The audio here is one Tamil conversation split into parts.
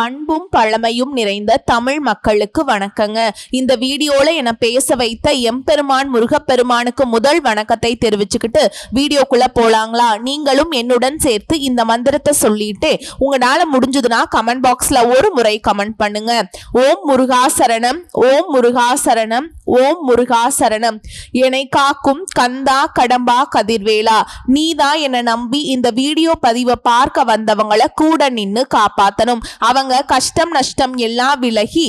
பண்பும் பழமையும் நிறைந்த தமிழ் மக்களுக்கு வணக்கங்க. இந்த வீடியோல என பேச வைத்த எம்பெருமான் முருகப்பெருமானுக்கு முதல் வணக்கத்தை தெரிவிச்சுக்கிட்டு வீடியோக்குள்ள போலாங்களா? நீங்களும் என்னுடன் சேர்த்து இந்த மந்திரத்தை சொல்லிட்டு உங்களால முடிஞ்சதுன்னா கமெண்ட் பாக்ஸ்ல ஒரு முறை கமெண்ட் பண்ணுங்க. ஓம் முருகா சரணம் ஓம் முருகா சரணம் ஓம் முருகா சரணம் என்னை காக்கும் கந்தா கடம்பா கதிர்வேலா நீதான் என்னை நம்பி இந்த வீடியோ பதிவை பார்க்க வந்தவங்கள கூட நின்று காப்பாத்தணும். அவங்க கஷ்டம் நஷ்டம் எல்லாம் விலகி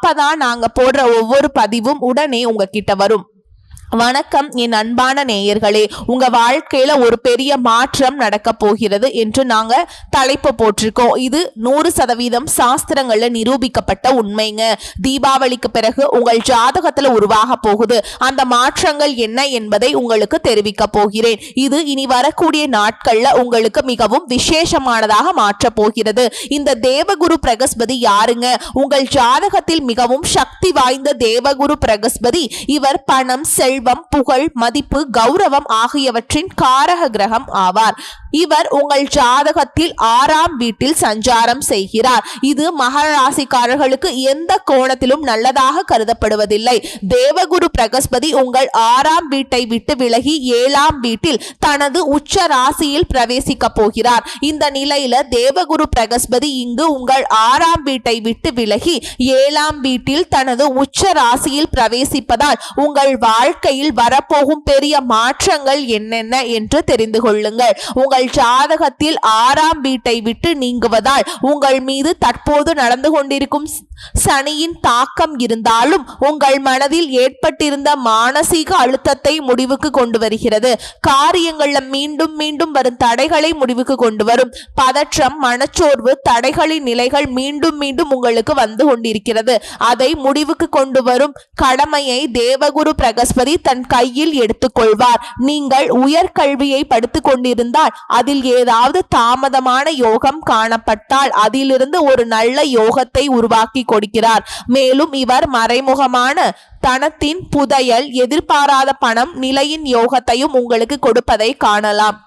அப்பதான் நாங்க போடுற ஒவ்வொரு பதிவும் உடனே உங்ககிட்ட வரும். வணக்கம் என் அன்பான நேயர்களே. உங்க வாழ்க்கையில ஒரு பெரிய மாற்றம் நடக்க போகிறது என்று நாங்க தலைப்பு போட்டிருக்கோம். இது நூறு சதவீதம் சாஸ்திரங்கள்ல நிரூபிக்கப்பட்ட உண்மைங்க. தீபாவளிக்கு பிறகு உங்கள் ஜாதகத்துல உருவாக போகுது. அந்த மாற்றங்கள் என்ன என்பதை உங்களுக்கு தெரிவிக்க போகிறேன். இது இனி வரக்கூடிய நாட்கள்ல உங்களுக்கு மிகவும் விசேஷமானதாக மாற்ற போகிறது. இந்த தேவகுரு பிரகஸ்பதி யாருங்க? உங்கள் ஜாதகத்தில் மிகவும் சக்தி வாய்ந்த தேவகுரு பிரகஸ்பதி. இவர் பணம் செல் செல்வம் புகழ் மதிப்பு கௌரவம் ஆகியவற்றின் காரக கிரகம் ஆவார். இவர் உங்கள் ஜாதகத்தில் ஆறாம் வீட்டில் சஞ்சாரம் செய்கிறார். இது மகர ராசிக்காரர்களுக்கு எந்த கோணத்திலும் நல்லதாக கருதப்படுவதில்லை. தேவகுரு பிரகஸ்பதி உங்கள் ஆறாம் வீட்டை விட்டு விலகி ஏழாம் வீட்டில் தனது உச்ச ராசியில் பிரவேசிக்க போகிறார். இந்த நிலையில தேவகுரு பிரகஸ்பதி இங்கு உங்கள் ஆறாம் வீட்டை விட்டு விலகி ஏழாம் வீட்டில் தனது உச்ச ராசியில் பிரவேசிப்பதால் உங்கள் வாழ்க்கையில் வரப்போகும் பெரிய மாற்றங்கள் என்னென்ன என்று தெரிந்து கொள்ளுங்கள். உங்கள் உங்கள் ஜாதகத்தில் ஆறாம் வீட்டை விட்டு நீங்குவதால் உங்கள் மீது தற்போது நடந்து கொண்டிருக்கும் சனியின் தாக்கம் இருந்தாலும் உங்கள் மனதில் ஏற்பட்டிருந்த மானசீக அழுத்தத்தை முடிவுக்கு கொண்டு வருகிறது. காரியங்கள்ல மீண்டும் மீண்டும் வரும் தடைகளை முடிவுக்கு கொண்டு வரும். பதற்றம் மனச்சோர்வு தடைகளின் நிலைகள் மீண்டும் மீண்டும் உங்களுக்கு வந்து கொண்டிருக்கிறது. அதை முடிவுக்கு கொண்டு வரும் கடமையை தேவகுரு பிரகஸ்பதி தன் கையில் எடுத்துக்கொள்வார். நீங்கள் உயர்கல்வியை படித்துக் கொண்டிருந்தால் அதில் ஏதாவது தாமதமான யோகம் காணப்பட்டால் அதிலிருந்து ஒரு நல்ல யோகத்தை உருவாக்கி கொடுக்கிறார். மேலும் இவர் மறைமுகமான தனத்தின் புதையல் எதிர்பாராத பணம் நிலையின் யோகத்தையும் உங்களுக்கு கொடுப்பதை காணலாம்.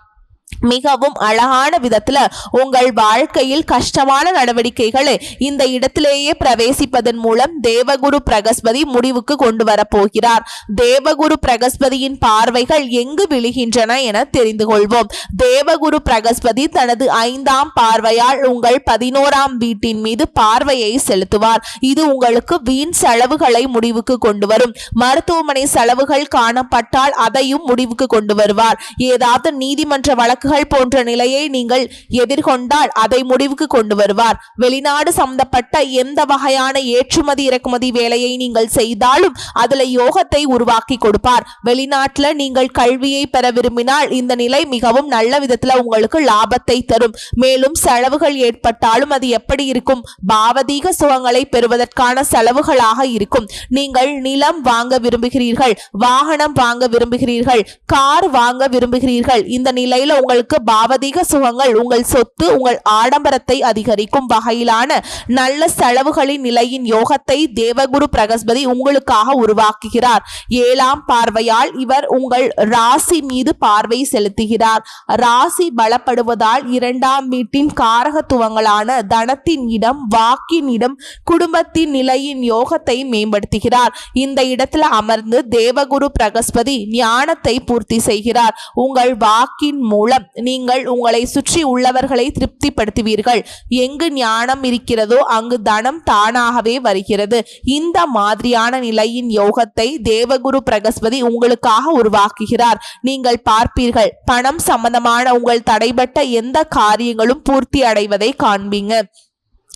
மிகவும் அழகான விதத்துல உங்கள் வாழ்க்கையில் கஷ்டமான நடவடிக்கைகளை இந்த இடத்திலேயே பிரவேசிப்பதன் மூலம் தேவகுரு பிரகஸ்பதி முடிவுக்கு கொண்டு வரப்போகிறார் தேவகுரு பிரகஸ்பதியின் பார்வைகள் எங்கு விழுகின்றன என தெரிந்து கொள்வோம். தேவகுரு பிரகஸ்பதி தனது ஐந்தாம் பார்வையால் உங்கள் பதினோராம் வீட்டின் மீது பார்வையை செலுத்துவார். இது உங்களுக்கு வீண் செலவுகளை முடிவுக்கு கொண்டு வரும். மருத்துவமனை செலவுகள் காணப்பட்டால் அதையும் முடிவுக்கு கொண்டு வருவார். ஏதாவது நீதிமன்ற வழக்கு வழக்குகள் போன்ற நிலையை நீங்கள் எதிர்கொண்டால் அதை முடிவுக்கு கொண்டு வருவார். வெளிநாடு சம்பந்தப்பட்ட எந்த வகையான ஏற்றுமதி இறக்குமதி வேலையை நீங்கள் செய்தாலும் அதுல யோகத்தை உருவாக்கி கொடுப்பார். வெளிநாட்டுல நீங்கள் கல்வியை பெற விரும்பினால் இந்த நிலை மிகவும் நல்ல விதத்துல உங்களுக்கு லாபத்தை தரும். மேலும் செலவுகள் ஏற்பட்டாலும் அது எப்படி இருக்கும்? பாவதீக சுகங்களை பெறுவதற்கான செலவுகளாக இருக்கும். நீங்கள் நிலம் வாங்க விரும்புகிறீர்கள் வாகனம் வாங்க விரும்புகிறீர்கள் கார் வாங்க விரும்புகிறீர்கள் இந்த நிலையில உங்களுக்கு பாவதீக பாவதிக சுகங்கள் உங்கள் சொத்து உங்கள் ஆடம்பரத்தை அதிகரிக்கும் வகையிலான நல்ல செலவுகளின் நிலையின் யோகத்தை தேவகுரு பிரகஸ்பதி உங்களுக்காக உருவாக்குகிறார். ஏழாம் பார்வையால் இவர் உங்கள் ராசி மீது பார்வை செலுத்துகிறார். ராசி பலப்படுவதால் இரண்டாம் வீட்டின் காரகத்துவங்களான தனத்தின் இடம் வாக்கின் இடம் குடும்பத்தின் நிலையின் யோகத்தை மேம்படுத்துகிறார். இந்த இடத்துல அமர்ந்து தேவகுரு பிரகஸ்பதி ஞானத்தை பூர்த்தி செய்கிறார். உங்கள் வாக்கின் மூலம் நீங்கள் உங்களை சுற்றி உள்ளவர்களை திருப்திப்படுத்துவீர்கள். எங்கு ஞானம் இருக்கிறதோ அங்கு தனம் தானாகவே வருகிறது. இந்த மாதிரியான நிலையின் யோகத்தை தேவகுரு பிரகஸ்பதி உங்களுக்காக உருவாக்குகிறார். நீங்கள் பார்ப்பீர்கள் பணம் சம்பந்தமான உங்கள் தடைபட்ட எந்த காரியங்களும் பூர்த்தி அடைவதை காண்பீங்க.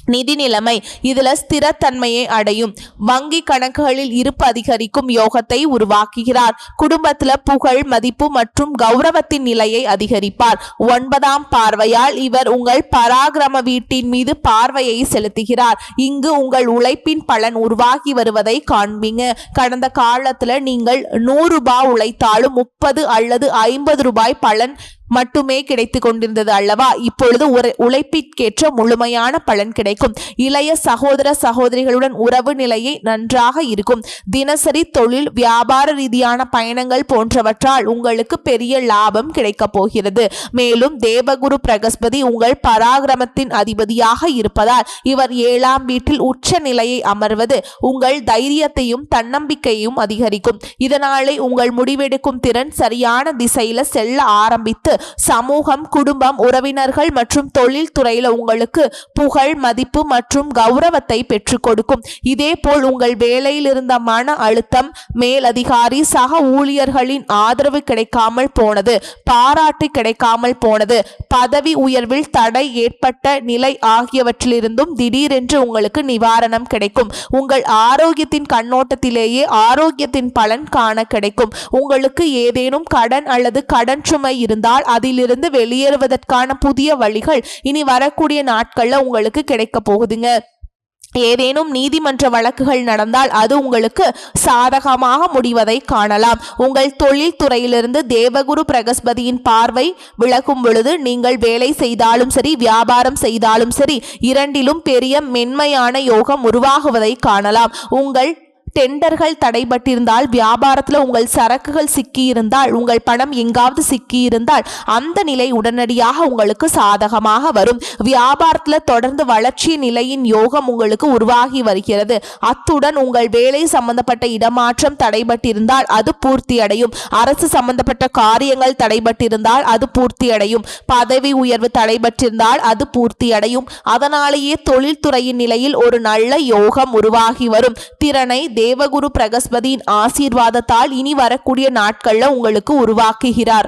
நிதி நிலைமை இதுல ஸ்திரத்தன்மையை அடையும். வங்கி கணக்குகளில் இருப்பு அதிகரிக்கும் யோகத்தை உருவாக்குகிறார். குடும்பத்துல புகழ் மதிப்பு மற்றும் கௌரவத்தின் நிலையை அதிகரிப்பார். ஒன்பதாம் பார்வையால் இவர் உங்கள் பராக்கிரம வீட்டின் மீது பார்வையை செலுத்துகிறார். இங்கு உங்கள் உழைப்பின் பலன் உருவாகி வருவதை காண்பீங்க. கடந்த காலத்துல நீங்கள் நூறு ரூபாய் உழைத்தாலும் முப்பது அல்லது ஐம்பது ரூபாய் பலன் மட்டுமே கிடைத்து கொண்டிருந்தது அல்லவா? இப்பொழுது ஒரு உழைப்பிற்கேற்ற முழுமையான பலன் கிடைக்கும். இளைய சகோதர சகோதரிகளுடன் உறவு நிலையை நன்றாக இருக்கும். தினசரி தொழில் வியாபார ரீதியான பயணங்கள் போன்றவற்றால் உங்களுக்கு பெரிய லாபம் கிடைக்கப் போகிறது. மேலும் தேவகுரு பிரகஸ்பதி உங்கள் பராகிரமத்தின் அதிபதியாக இருப்பதால் இவர் ஏழாம் வீட்டில் உச்ச நிலையை அமர்வது உங்கள் தைரியத்தையும் தன்னம்பிக்கையும் அதிகரிக்கும். இதனாலே உங்கள் முடிவெடுக்கும் திறன் சரியான திசையில செல்ல ஆரம்பித்து சமூகம் குடும்பம் உறவினர்கள் மற்றும் தொழில் துறையில உங்களுக்கு புகழ் மதிப்பு மற்றும் கௌரவத்தை பெற்றுக் கொடுக்கும். இதேபோல் உங்கள் வேலையில் இருந்த மன அழுத்தம் மேலதிகாரி சக ஊழியர்களின் ஆதரவு கிடைக்காமல் போனது பாராட்டு கிடைக்காமல் போனது பதவி உயர்வில் தடை ஏற்பட்ட நிலை ஆகியவற்றிலிருந்தும் திடீரென்று உங்களுக்கு நிவாரணம் கிடைக்கும். உங்கள் ஆரோக்கியத்தின் கண்ணோட்டத்திலேயே ஆரோக்கியத்தின் பலன் காண கிடைக்கும். உங்களுக்கு ஏதேனும் கடன் அல்லது கடன் சுமை இருந்தால் அதிலிருந்து வெளியேறுவதற்கான புதிய வழிகள் இனி வரக்கூடிய நாட்கள்ல உங்களுக்கு கிடைக்க போகுதுங்க. ஏதேனும் நீதிமன்ற வழக்குகள் நடந்தால் அது உங்களுக்கு சாதகமாக முடிவதை காணலாம். உங்கள் தொழில் துறையிலிருந்து தேவகுரு பிரகஸ்பதியின் பார்வை விலகும் பொழுது நீங்கள் வேலை செய்தாலும் சரி வியாபாரம் செய்தாலும் சரி இரண்டிலும் பெரிய மென்மையான யோகம் உருவாகுவதை காணலாம். உங்கள் டெண்டர்கள் தடைபட்டிருந்தால் வியாபாரத்தில் உங்கள் சரக்குகள் சிக்கியிருந்தால் உங்கள் பணம் எங்காவது சிக்கியிருந்தால் அந்த நிலை உடனடியாக உங்களுக்கு சாதகமாக வரும். வியாபாரத்தில் தொடர்ந்து வளர்ச்சி நிலையின் யோகம் உங்களுக்கு உருவாகி வருகிறது. அத்துடன் உங்கள் வேலை சம்பந்தப்பட்ட இடமாற்றம் தடைபட்டிருந்தால் அது பூர்த்தி அடையும் அரசு சம்பந்தப்பட்ட காரியங்கள் தடைபட்டிருந்தால் அது பூர்த்தி அடையும் பதவி உயர்வு தடைபட்டிருந்தால் அது பூர்த்தி அடையும் அதனாலேயே தொழில்துறையின் நிலையில் ஒரு நல்ல யோகம் உருவாகி வரும். திறனை தேவகுரு பிரகஸ்பதியின் ஆசீர்வாதத்தால் இனி வரக்கூடிய நாட்கள்ல உங்களுக்கு உருவாக்குகிறார்.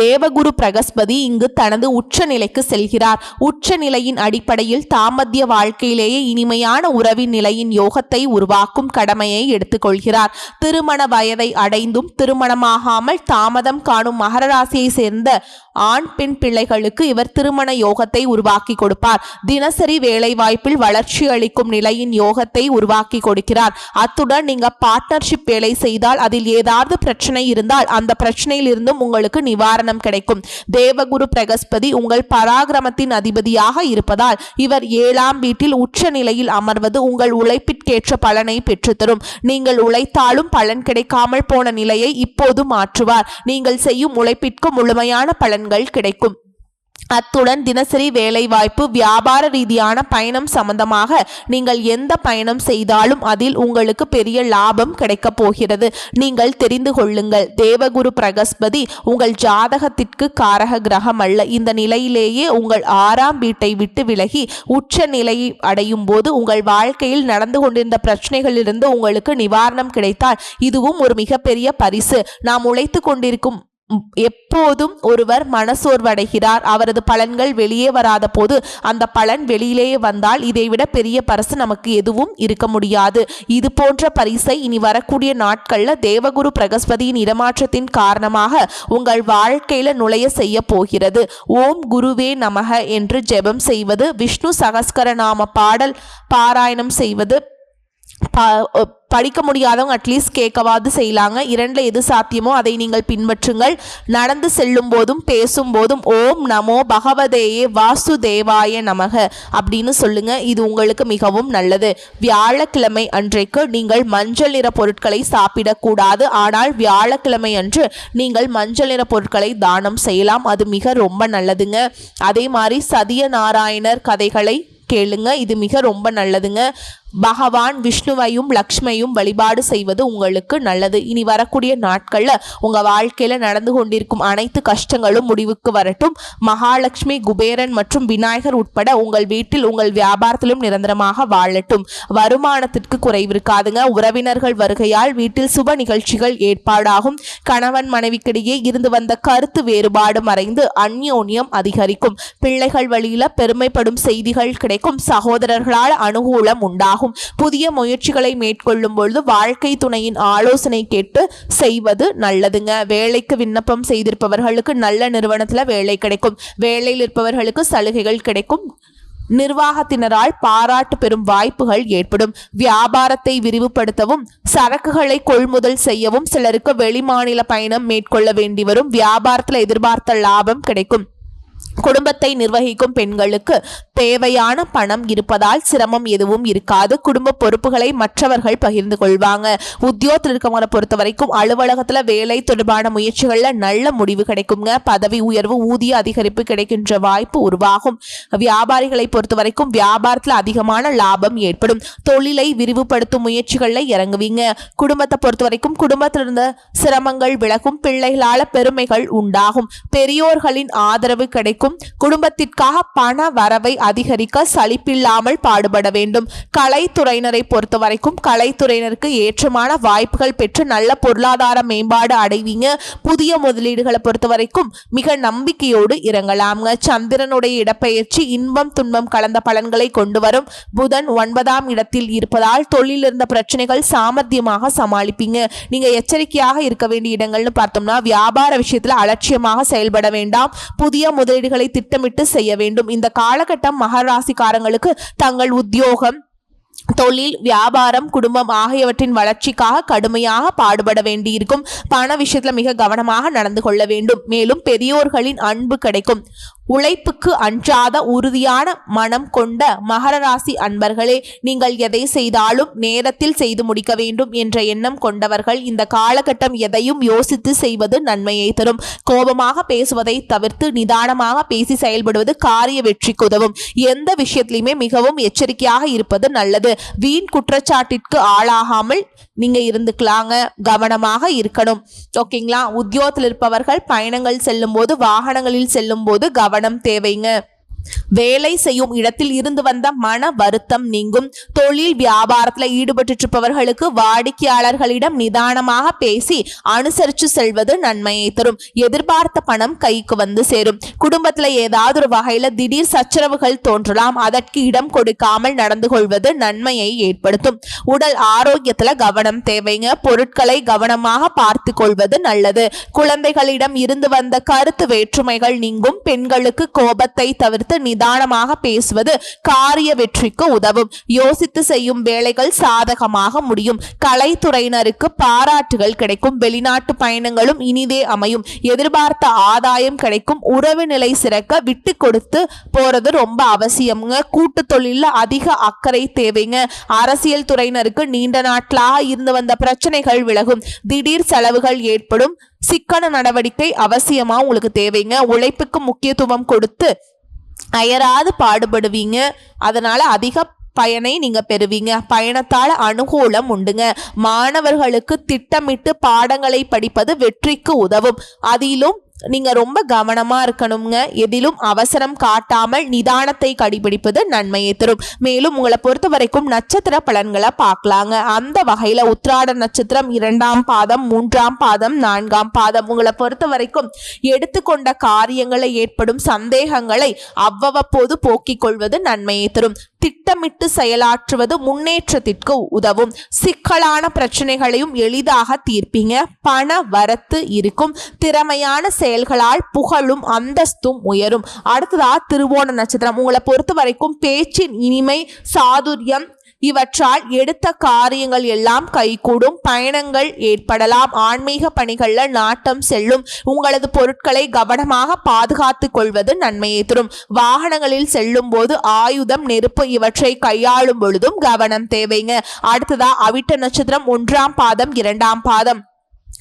தேவகுரு பிரகஸ்பதி இங்கு தனது உச்ச நிலைக்கு செல்கிறார். உச்ச நிலையின் அடிப்படையில் தாமத்திய வாழ்க்கையிலேயே இனிமையான உறவின் நிலையின் யோகத்தை உருவாக்கும் கடமையை எடுத்துக்கொள்கிறார். திருமண வயதை அடைந்தும் திருமணமாகாமல் தாமதம் காணும் மகர ராசியை சேர்ந்த ஆண் பெண் பிள்ளைகளுக்கு இவர் திருமண யோகத்தை உருவாக்கி கொடுப்பார். தினசரி வேலை வாய்ப்பில் வளர்ச்சி அளிக்கும் நிலையின் யோகத்தை உருவாக்கி கொடுக்கிறார். அத்துடன் நீங்க பார்ட்னர்ஷிப் வேலை செய்தால் அதில் ஏதாவது பிரச்சனை இருந்தால் அந்த பிரச்சனையில் இருந்தும் உங்களுக்கு நிவாரணம் கிடைக்கும். தேவகுரு பிரகஸ்பதி உங்கள் பராகிரமத்தின் அதிபதியாக இருப்பதால் இவர் ஏழாம் வீட்டில் உச்ச நிலையில் அமர்வது உங்கள் உழைப்பிற்கேற்ற பலனை பெற்றுத்தரும். நீங்கள் உழைத்தாலும் பலன் கிடைக்காமல் போன நிலையை இப்போது மாற்றுவார். நீங்கள் செய்யும் உழைப்பிற்கு முழுமையான பலன் பலன்கள் கிடைக்கும். அத்துடன் தினசரி வேலைவாய்ப்பு வியாபார ரீதியான பயணம் சம்பந்தமாக நீங்கள் எந்த பயணம் செய்தாலும் அதில் உங்களுக்கு பெரிய லாபம் கிடைக்கப் போகிறது. நீங்கள் தெரிந்து கொள்ளுங்கள். தேவகுரு பிரகஸ்பதி உங்கள் ஜாதகத்திற்கு காரக கிரகம் அல்ல. இந்த நிலையிலேயே உங்கள் ஆறாம் வீட்டை விட்டு விலகி உச்ச நிலையை அடையும் போது உங்கள் வாழ்க்கையில் நடந்து கொண்டிருந்த பிரச்சனைகளிலிருந்து உங்களுக்கு நிவாரணம் கிடைத்தால் இதுவும் ஒரு மிகப்பெரிய பரிசு. நாம் உழைத்து கொண்டிருக்கும் எப்போதும் ஒருவர் மனசோர்வடைகிறார். அவரது பலன்கள் வெளியே வராத போது அந்த பலன் வெளியிலேயே வந்தால் இதைவிட பெரிய பரிசு நமக்கு எதுவும் இருக்க முடியாது. இது போன்ற பரிசை இனி வரக்கூடிய நாட்களில் தேவகுரு பிரகஸ்பதியின் இடமாற்றத்தின் காரணமாக உங்கள் வாழ்க்கையில நுழைய செய்ய போகிறது. ஓம் குருவே நமக என்று ஜெபம் செய்வது விஷ்ணு சகஸ்கரநாம பாடல் பாராயணம் செய்வது ப- படிக்க முடியாதவங்க அட்லீஸ்ட் கேட்கவாது செய்யலாங்க இரண்டில் எது சாத்தியமோ அதை நீங்கள் பின்பற்றுங்கள். நடந்து செல்லும் போதும் பேசும் போதும் ஓம் நமோ பகவதேயே வாசுதேவாய நமக அப்படின்னு சொல்லுங்க. இது உங்களுக்கு மிகவும் நல்லது. வியாழக்கிழமை அன்றைக்கு நீங்கள் மஞ்சள் நிற பொருட்களை சாப்பிடக்கூடாது. ஆனால் வியாழக்கிழமை அன்று நீங்கள் மஞ்சள் நிற பொருட்களை தானம் செய்யலாம். அது மிக ரொம்ப நல்லதுங்க. அதே மாதிரி சதிய நாராயணர் கதைகளை கேளுங்க. இது மிக ரொம்ப நல்லதுங்க. பகவான் விஷ்ணுவையும் லக்ஷ்மையும் வழிபாடு செய்வது உங்களுக்கு நல்லது. இனி வரக்கூடிய நாட்கள்ல உங்க வாழ்க்கையில நடந்து கொண்டிருக்கும் அனைத்து கஷ்டங்களும் முடிவுக்கு வரட்டும். மகாலட்சுமி குபேரன் மற்றும் விநாயகர் உட்பட உங்கள் வீட்டில் உங்கள் வியாபாரத்திலும் நிரந்தரமாக வாழட்டும். வருமானத்திற்கு குறைவிருக்காதுங்க. உறவினர்கள் வருகையால் வீட்டில் சுப நிகழ்ச்சிகள் ஏற்பாடாகும். கணவன் மனைவிக்கிடையே இருந்து வந்த கருத்து வேறுபாடு மறைந்து அந்யோன்யம் அதிகரிக்கும். பிள்ளைகள் வழியில பெருமைப்படும் செய்திகள் கிடைக்கும். சகோதரர்களால் அனுகூலம் உண்டாகும். புதிய முயற்சிகளை மேற்கொள்ளும் பொழுது வாழ்க்கை துணையின் ஆலோசனை கேட்டு செய்வது நல்லதுங்க. வேலைக்கு விண்ணப்பம் செய்திருப்பவர்களுக்கு நல்ல நிறுவனத்தில் வேலை கிடைக்கும். வேலையில் இருப்பவர்களுக்கு சலுகைகள் கிடைக்கும். நிர்வாகத்தினரால் பாராட்டு பெறும் வாய்ப்புகள் ஏற்படும். வியாபாரத்தை விரிவுபடுத்தவும் சரக்குகளை கொள்முதல் செய்யவும் சிலருக்கு வெளிமாநில பயணம் மேற்கொள்ள வேண்டி வரும். வியாபாரத்தில் எதிர்பார்த்த லாபம் கிடைக்கும். குடும்பத்தை நிர்வகிக்கும் பெண்களுக்கு தேவையான பணம் இருப்பதால் சிரமம் எதுவும் இருக்காது. குடும்ப பொறுப்புகளை மற்றவர்கள் பகிர்ந்து கொள்வாங்க. உத்தியோகத்தில் இருக்கவங்களை பொறுத்த வரைக்கும் அலுவலகத்தில் வேலை தொடர்பான முயற்சிகளில் நல்ல முடிவு கிடைக்குங்க. பதவி உயர்வு ஊதிய அதிகரிப்பு கிடைக்கின்ற வாய்ப்பு உருவாகும். வியாபாரிகளை பொறுத்த வரைக்கும் வியாபாரத்தில் அதிகமான லாபம் ஏற்படும். தொழிலை விரிவுபடுத்தும் முயற்சிகளில் இறங்குவீங்க. குடும்பத்தை பொறுத்த வரைக்கும் குடும்பத்தில் இருந்த சிரமங்கள் விலகும். பிள்ளைகளால் பெருமைகள் உண்டாகும். பெரியோர்களின் ஆதரவு கிடைக்கும். குடும்பத்திற்காக பண வரவை அதிகரிக்க சலிப்பில்லாமல் பாடுபட வேண்டும். கலைத்துறையினரை பொறுத்த வரைக்கும் கலைத்துறையினருக்கு ஏற்றமான வாய்ப்புகள் பெற்று நல்ல பொருளாதார மேம்பாடு அடைவீங்க. புதிய முதலீடுகளை பொறுத்த வரைக்கும் மிக நம்பிக்கையோடு இறங்கலாம்ங்க. சந்திரனுடைய இடப்பெயர்ச்சி இன்பம் துன்பம் கலந்த பலன்களை கொண்டு வரும். புதன் ஒன்பதாம் இடத்தில் இருப்பதால் தொழில் இருந்த பிரச்சனைகள் சாமர்த்தியமாக சமாளிப்பீங்க. நீங்க எச்சரிக்கையாக இருக்க வேண்டிய இடங்கள்னு பார்த்தோம்னா வியாபார விஷயத்துல அலட்சியமாக செயல்பட வேண்டாம். புதிய முதலீடுகளை திட்டமிட்டு செய்ய வேண்டும். இந்த காலகட்டம் மகராசிக்காரங்களுக்கு தங்கள் உத்தியோகம் தொழில் வியாபாரம் குடும்பம் ஆகியவற்றின் வளர்ச்சிக்காக கடுமையாக பாடுபட வேண்டியிருக்கும். பண விஷயத்துல மிக கவனமாக நடந்து கொள்ள வேண்டும். மேலும் பெரியோர்களின் அன்பு கிடைக்கும். உழைப்புக்கு அன்றாத உறுதியான மனம் கொண்ட மகர ராசி அன்பர்களே நீங்கள் எதை செய்தாலும் நேரத்தில் செய்து முடிக்க வேண்டும் என்ற எண்ணம் கொண்டவர்கள் இந்த காலகட்டம் எதையும் யோசித்து செய்வது நன்மையை தரும். கோபமாக பேசுவதை தவிர்த்து நிதானமாக பேசி செயல்படுவது காரிய வெற்றிக்கு உதவும். எந்த விஷயத்திலுமே மிகவும் எச்சரிக்கையாக இருப்பது நல்லது. வீண் குற்றச்சாட்டிற்கு ஆளாகாமல் நீங்க இருந்துக்கலாங்க. கவனமாக இருக்கணும். ஓகேங்களா? உத்தியோகத்தில் இருப்பவர்கள் பயணங்கள் செல்லும் போது வாகனங்களில் செல்லும் போது கவனம் பணம் தேவைங்க. வேலை செய்யும் இடத்தில் இருந்து வந்த மன வருத்தம் நீங்கும். தொழில் வியாபாரத்தில் ஈடுபட்டு இருப்பவர்களுக்கு வாடிக்கையாளர்களிடம் நிதானமாக பேசி அனுசரித்து செல்வது நன்மையை தரும். எதிர்பார்த்த பணம் கைக்கு வந்து சேரும். குடும்பத்துல ஏதாவது ஒரு வகையில திடீர் சச்சரவுகள் தோன்றலாம். அதற்கு இடம் கொடுக்காமல் நடந்து கொள்வது நன்மையை ஏற்படுத்தும். உடல் ஆரோக்கியத்துல கவனம் தேவைங்க. பொருட்களை கவனமாக பார்த்து கொள்வது நல்லது. குழந்தைகளிடம் இருந்து வந்த கருத்து வேற்றுமைகள் நீங்கும். பெண்களுக்கு கோபத்தை தவிர்த்து நிதானமாக பேசுவது காரிய வெற்றிக்கு உதவும். யோசித்து செய்யும் வேலைகள் சாதகமாக முடியும். கலைத்துறையினருக்கு பாராட்டுகள் கிடைக்கும். வெளிநாட்டு பயணங்களும் இனிதே அமையும். எதிர்பார்த்த ஆதாயம் கிடைக்கும். உறவு நிலை சிறக்க விட்டு கொடுத்து போறது ரொம்ப அவசியம்ங்க. கூட்டு தொழில அதிக அக்கறை தேவைங்க. அரசியல் துறையினருக்கு நீண்ட நாட்களாக இருந்து வந்த பிரச்சனைகள் விலகும். திடீர் செலவுகள் ஏற்படும். சிக்கன நடவடிக்கை அவசியமா உங்களுக்கு தேவைங்க. உழைப்புக்கு முக்கியத்துவம் கொடுத்து அயராது பாடுபடுவீங்க. அதனால் அதிக பயனை நீங்க பெறுவீங்க. பயணத்தால் அனுகூலம் உண்டுங்க. மாணவர்களுக்கு திட்டமிட்டு பாடங்களை படிப்பது வெற்றிக்கு உதவும். அதிலும் நீங்க ரொம்ப கவனமா இருக்கணுங்க எதிலும் அவசரம் காட்டாமல் நிதானத்தை கடைபிடிப்பது நன்மையை தரும். மேலும் உங்களை பொறுத்த வரைக்கும் நட்சத்திர பலன்களை பார்க்கலாங்க. அந்த வகையில உத்ராட நட்சத்திரம் இரண்டாம் பாதம் மூன்றாம் பாதம் நான்காம் பாதம். உங்களை பொறுத்த வரைக்கும் எடுத்துக்கொண்ட காரியங்களை ஏற்படும் சந்தேகங்களை அவ்வப்போது போக்கிக் கொள்வது நன்மையை தரும். திட்டமிட்டு செயலாற்றுவது முன்னேற்றத்திற்கு உதவும். சிக்கலான பிரச்சனைகளையும் எளிதாக தீர்ப்பீங்க. பண வரத்து இருக்கும். திறமையான செயல்களால் புகழும் அந்தஸ்தும் உயரும். அடுத்ததா திருவோண நட்சத்திரம். உங்களை பொறுத்த வரைக்கும் பேச்சின் இனிமை சாதுரியம் இவற்றால் எடுத்த காரியங்கள் எல்லாம் கைகூடும். பயணங்கள் ஏற்படலாம். ஆன்மீக பணிகள்ல நாட்டம் செல்லும். உங்களது பொருட்களை கவனமாக பாதுகாத்துக் கொள்வது நன்மையை தரும். வாகனங்களில் செல்லும் போது ஆயுதம் நெருப்பு இவற்றை கையாளும் பொழுதும் கவனம் தேவைங்க. அடுத்ததா அவிட்ட நட்சத்திரம். ஒன்றாம் பாதம் இரண்டாம் பாதம்.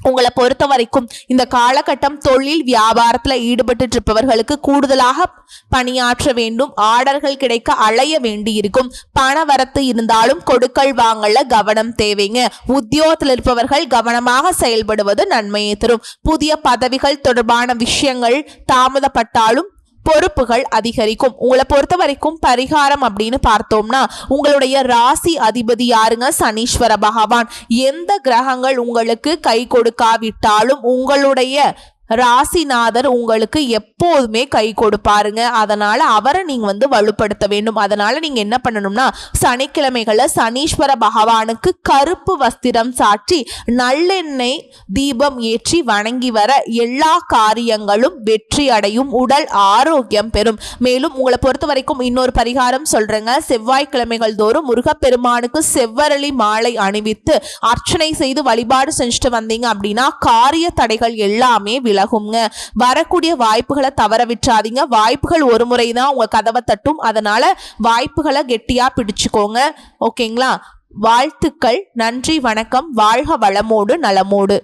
உங்களை பொறுத்த வரைக்கும் இந்த காலகட்டம் தொழில் வியாபாரத்தில் ஈடுபட்டு இருப்பவர்களுக்கு கூடுதலாக பணியாற்ற வேண்டும் ஆர்டர்கள் கிடைக்க அலைய வேண்டி இருக்கும் பண வரத்து இருந்தாலும் கொடுக்கல் வாங்கல கவனம் தேவைங்க. உத்தியோகத்தில் இருப்பவர்கள் கவனமாக செயல்படுவது நன்மையை தரும். புதிய பதவிகள் தொடர்பான விஷயங்கள் தாமதப்பட்டாலும் பொறுப்புகள் அதிகரிக்கும். உங்களை பொறுத்த வரைக்கும் பரிகாரம் அப்படின்னு பார்த்தோம்னா உங்களுடைய ராசி அதிபதி யாருங்க? சனீஸ்வர பகவான். எந்த கிரகங்கள் உங்களுக்கு கை கொடுக்காவிட்டாலும் உங்களுடைய ராசிநாதர் உங்களுக்கு எப்போதுமே கை கொடுப்பாருங்க. அதனால அவரை நீங்க வந்து வலுப்படுத்த வேண்டும். அதனால நீங்க என்ன பண்ணணும்னா சனிக்கிழமைகளை சனீஸ்வர பகவானுக்கு கருப்பு வஸ்திரம் சாற்றி நல்லெண்ணெய் தீபம் ஏற்றி வணங்கி வர எல்லா காரியங்களும் வெற்றி அடையும். உடல் ஆரோக்கியம் பெறும். மேலும் உங்களை பொறுத்த வரைக்கும் இன்னொரு பரிகாரம் சொல்றேங்க. செவ்வாய்க்கிழமைகள் தோறும் முருகப்பெருமானுக்கு செவ்வரளி மாலை அணிவித்து அர்ச்சனை செய்து வழிபாடு செஞ்சுட்டு வந்தீங்க அப்படின்னா காரிய தடைகள் எல்லாமே விலகுங்க வரக்கூடிய வாய்ப்புகளை தவற விட்டுறாதீங்க. வாய்ப்புகள் ஒரு முறை தான் உங்க கதவை தட்டும். அதனால வாய்ப்புகளை கெட்டியா பிடிச்சுக்கோங்க. ஓகேங்களா? வாழ்த்துக்கள். நன்றி வணக்கம். வாழ்க வளமோடு நலமோடு.